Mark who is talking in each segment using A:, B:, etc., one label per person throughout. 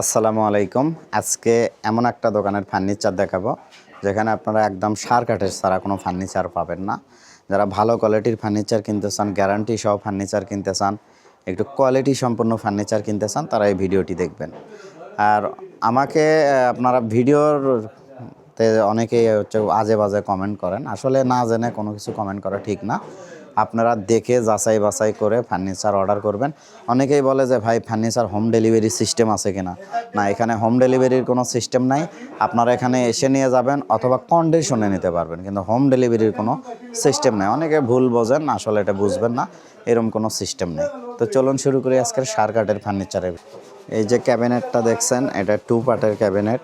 A: আসসালামু আলাইকুম। আজকে এমন একটা দোকানের ফার্নিচার দেখাবো, যেখানে আপনারা একদম সার কাঠের ছাড়া কোনো ফার্নিচার পাবেন না। যারা ভালো কোয়ালিটির ফার্নিচার কিনতে চান গ্যারান্টি সহ ফার্নিচার কিনতে চান, একটু কোয়ালিটি সম্পন্ন ফার্নিচার কিনতে চান, তারা এই ভিডিওটি দেখবেন। আর আমাকে আপনারা ভিডিওর তে অনেকেই হচ্ছে আজে বাজে কমেন্ট করেন। আসলে না জেনে কোনো কিছু কমেন্ট করা ঠিক না। আপনারা দেখে যাচাই বাছাই করে ফার্নিচার অর্ডার করবেন। অনেকেই বলে যে, ভাই ফার্নিচার হোম ডেলিভারি সিস্টেম আছে কিনা? না, এখানে হোম ডেলিভারির কোনো সিস্টেম নাই। আপনারা এখানে এসে নিয়ে যাবেন অথবা কন্ডিশনে নিতে পারবেন, কিন্তু হোম ডেলিভারির কোনো সিস্টেম নেই। অনেকে ভুল বোঝেন, আসলে এটা বুঝবেন না এরকম কোনো সিস্টেম নেই। তো চলুন শুরু করি আজকের সার কাঠের ফার্নিচারের এই যে ক্যাবিনেটটা দেখছেন, এটা টু পার্টের ক্যাবিনেট,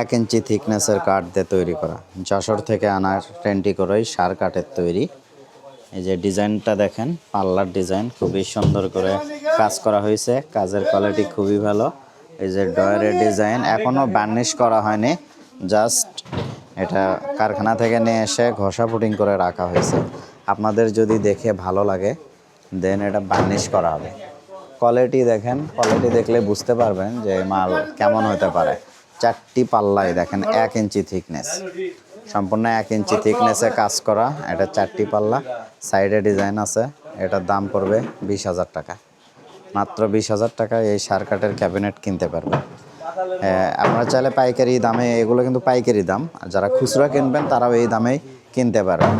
A: এক ইঞ্চি থিকনেসের কাঠ দিয়ে তৈরি করা। যশোর থেকে আনার টেন্টি করেই সার কাঠের তৈরি। এই যে ডিজাইনটা দেখেন, পাল্লার ডিজাইন, খুবই সুন্দর করে কাজ করা হয়েছে, কাজের কোয়ালিটি খুবই ভালো। এই যে ডয়ারের ডিজাইন এখনও বার্নিশ করা হয়নি, জাস্ট এটা কারখানা থেকে নিয়ে এসে ঘষা পুটিং করে রাখা হয়েছে। আপনাদের যদি দেখে ভালো লাগে দেন এটা বার্নিশ করা হবে। কোয়ালিটি দেখেন কোয়ালিটি দেখলে বুঝতে পারবেন যে মাল কেমন হতে পারে। চারটি পাল্লায় দেখেন, এক ইঞ্চি থিকনেস সম্পূর্ণ এক ইঞ্চি থিকনেসে কাজ করা। এটা চারটি পাল্লা। সাইডে ডিজাইন আছে। এটার দাম পড়বে বিশ হাজার টাকা। মাত্র বিশ হাজার টাকা এই সার কাঠের ক্যাবিনেট কিনতে পারবেন আহ, আপনারা চাইলে পাইকারি দামে এগুলো কিন্তু পাইকারি দাম। আর যারা খুচরা কিনবেন তারাও এই দামেই কিনতে পারবেন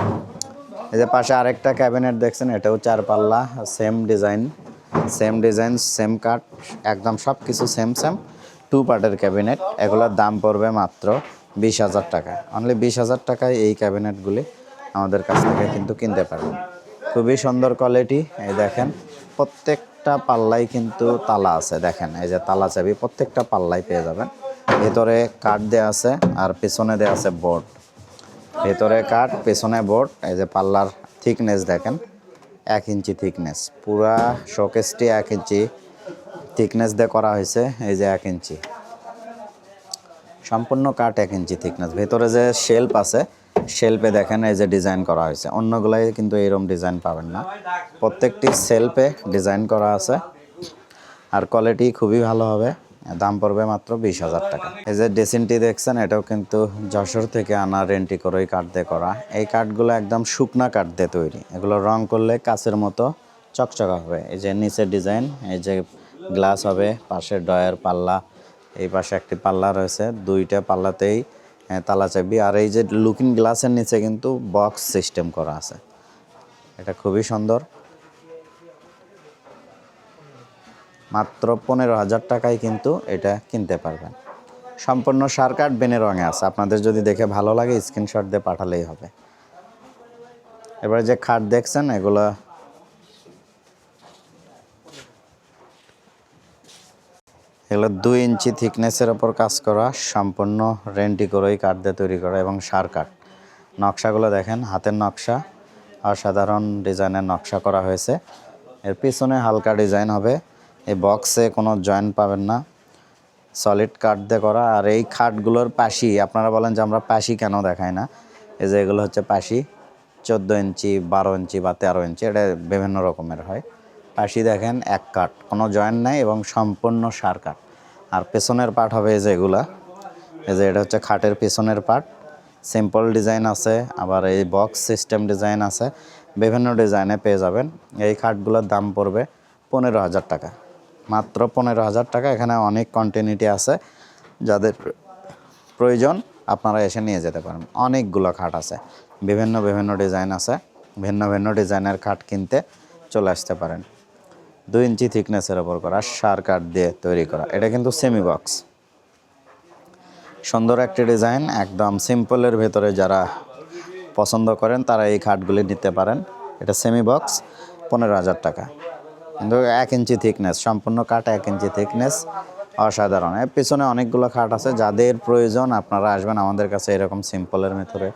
A: এই যে পাশে আরেকটা ক্যাবিনেট দেখছেন এটাও চার পাল্লা same design same design same কাঠ একদম সব কিছু সেম সেম টু পার্টের ক্যাবিনেট এগুলোর দাম পড়বে মাত্র বিশ হাজার টাকা। অনলি বিশ হাজার টাকায় এই ক্যাবিনেটগুলি আমাদের কাছ থেকে কিন্তু কিনতে পারবেন খুবই সুন্দর কোয়ালিটি এই দেখেন। প্রত্যেকটা পাল্লাই কিন্তু তালা আছে, দেখেন। এই যে তালা চাবি, প্রত্যেকটা পাল্লাই পেয়ে যাবেন। ভেতরে কাঠ দেওয়া আছে আর পেছনে দেওয়া আছে বোর্ড ভেতরে কাঠ, পেছনে বোর্ড এই যে পাল্লার থিকনেস দেখেন। এক ইঞ্চি থিকনেস পুরা শোকেসটি এক ইঞ্চি থিকনেস দিয়ে করা হয়েছে, এই যে এক ইঞ্চি। সম্পূর্ণ কাঠ এক ইঞ্চি থিকনেস ভেতরে যে শেল্প আছে শেল্পে দেখেন এই যে ডিজাইন করা হয়েছে। অন্যগুলাই কিন্তু এরকম ডিজাইন পাবেন না। প্রত্যেকটি সেলফে ডিজাইন করা আছে। আর কোয়ালিটি খুবই ভালো হবে। দাম পড়বে মাত্র বিশ হাজার টাকা। এই যে ডেসিনটি দেখছেন, এটাও কিন্তু যশোর থেকে আনা রেন্টি ওই কাঠ দিয়ে করা। এই কাঠগুলো একদম শুকনা কাঠ দিয়ে তৈরি। এগুলো রং করলে কাচের মতো চকচকা হবে। এই যে নিচের ডিজাইন এই যে গ্লাস হবে পাশে ডয়ার পাল্লা এই পাশে একটি পাল্লা রয়েছে। দুইটা পাল্লাতেই তালা চাবি আর এই যে লুকিং গ্লাসের নিচে কিন্তু বক্স সিস্টেম করা আছে। এটা খুবই সুন্দর। মাত্র পনেরো হাজার টাকায় কিন্তু এটা কিনতে পারবেন। সম্পূর্ণ সার কাঠ বেনে রঙে আছে। আপনাদের যদি দেখে ভালো লাগে স্ক্রিনশট দিয়ে পাঠালেই হবে। এবারে যে খাট দেখছেন, এগুলো এগুলো দুই ইঞ্চি থিকনেসের ওপর কাজ করা, সম্পূর্ণ রেন্টি করেই কাঠ দিয়ে তৈরি করা এবং সার কাঠ। নকশাগুলো দেখেন, হাতের নকশা, অসাধারণ ডিজাইনের নকশা করা হয়েছে। এর পিছনে হালকা ডিজাইন হবে, এই বক্সে কোনো জয়েন্ট পাবেন না। সলিড কাঠ দিয়ে করা, আর এই খাটগুলোর পাশি, আপনারা বলেন যে আমরা পাশি কেন দেখাই না? এই যে এগুলো হচ্ছে পাশি, চোদ্দ ইঞ্চি, বারো ইঞ্চি বা তেরো ইঞ্চি, এটা বিভিন্ন রকমের হয়। পাশি দেখেন এক কাঠ, কোনো জয়েন্ট নাই এবং সম্পূর্ণ সার কাঠ। আর পেছনের পার্ট হবে এই যে এগুলা, এই যে এটা হচ্ছে খাটের পেছনের পার্ট সিম্পল ডিজাইন আছে, আবার এই বক্স সিস্টেম ডিজাইন আছে, বিভিন্ন ডিজাইনে পেয়ে যাবেন। এই খাটগুলোর দাম পড়বে পনেরো হাজার টাকা। মাত্র পনেরো হাজার টাকা, এখানে অনেক কন্টিনিউটি আছে। যাদের প্রয়োজন, আপনারা এসে নিয়ে যেতে পারেন। অনেকগুলো খাট আছে, বিভিন্ন বিভিন্ন ডিজাইন আছে, ভিন্ন ভিন্ন ডিজাইনের খাট কিনতে চলে আসতে পারেন। দুই ইঞ্চি থিকনেসের ওপর করা, সার কাঠ দিয়ে তৈরি করা। এটা কিন্তু সেমি বক্স সুন্দর একটি ডিজাইন একদম সিম্পলের ভেতরে যারা পছন্দ করেন, তারা এই খাটগুলি নিতে পারেন। এটা সেমি বক্স পনেরো হাজার টাকা। কিন্তু এক ইঞ্চি থিকনেস সম্পূর্ণ কাঠ এক ইঞ্চি থিকনেস অসাধারণ। এর পিছনে অনেকগুলো খাট আছে, যাদের প্রয়োজন আপনারা আসবেন আমাদের কাছে এরকম সিম্পলের ভেতরে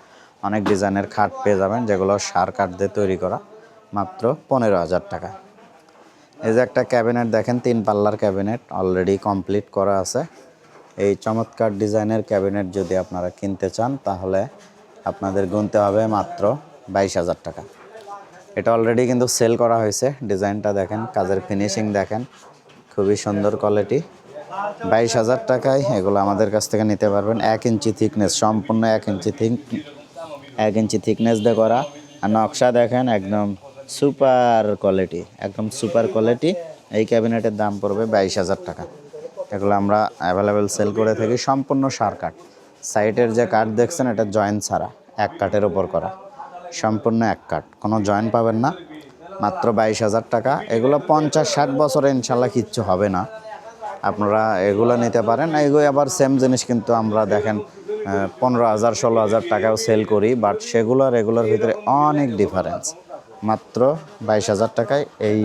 A: অনেক ডিজাইনের খাট পেয়ে যাবেন, যেগুলো সার কাঠ দিয়ে তৈরি করা, মাত্র পনেরো হাজার টাকা। এই যে একটা ক্যাবিনেট দেখেন, তিন পাল্লার ক্যাবিনেট অলরেডি কমপ্লিট করা আছে। এই চমৎকার ডিজাইনের ক্যাবিনেট যদি আপনারা কিনতে চান, তাহলে আপনাদের গুনতে হবে মাত্র বাইশ হাজার টাকা। এটা অলরেডি কিন্তু সেল করা হয়েছে, ডিজাইনটা দেখেন, কাজের ফিনিশিং দেখেন, খুবই সুন্দর কোয়ালিটি। বাইশ হাজার টাকায় এগুলো আমাদের কাছ থেকে নিতে পারবেন, এক ইঞ্চি থিকনেস, সম্পূর্ণ এক ইঞ্চি থিক, এক ইঞ্চি থিকনেস দিয়ে করা। আর নকশা দেখেন, একদম সুপার কোয়ালিটি, একদম সুপার কোয়ালিটি। এই ক্যাবিনেটের দাম পড়বে বাইশ হাজার টাকা। এগুলো আমরা অ্যাভেলেবেল সেল করে থাকি, সম্পূর্ণ সার কাঠ। সাইটের যে কাঠ দেখছেন, এটা জয়েন্ট ছাড়া, এক কাঠের ওপর করা। সম্পূর্ণ এক কাঠ, কোনো জয়েন্ট পাবেন না। মাত্র বাইশ হাজার টাকা। এগুলো পঞ্চাশ ষাট বছরে ইনশাল্লাহ কিচ্ছু হবে না। আপনারা এগুলো নিতে পারেন। এগুলো আবার সেম জিনিস কিন্তু আমরা দেখেন পনেরো হাজার, ষোলো হাজার টাকাও সেল করি বাট সেগুলো আর ভিতরে অনেক ডিফারেন্স মাত্র বাইশ হাজার টাকায় এই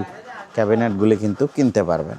A: ক্যাবিনেটগুলি কিন্তু কিনতে পারবেন।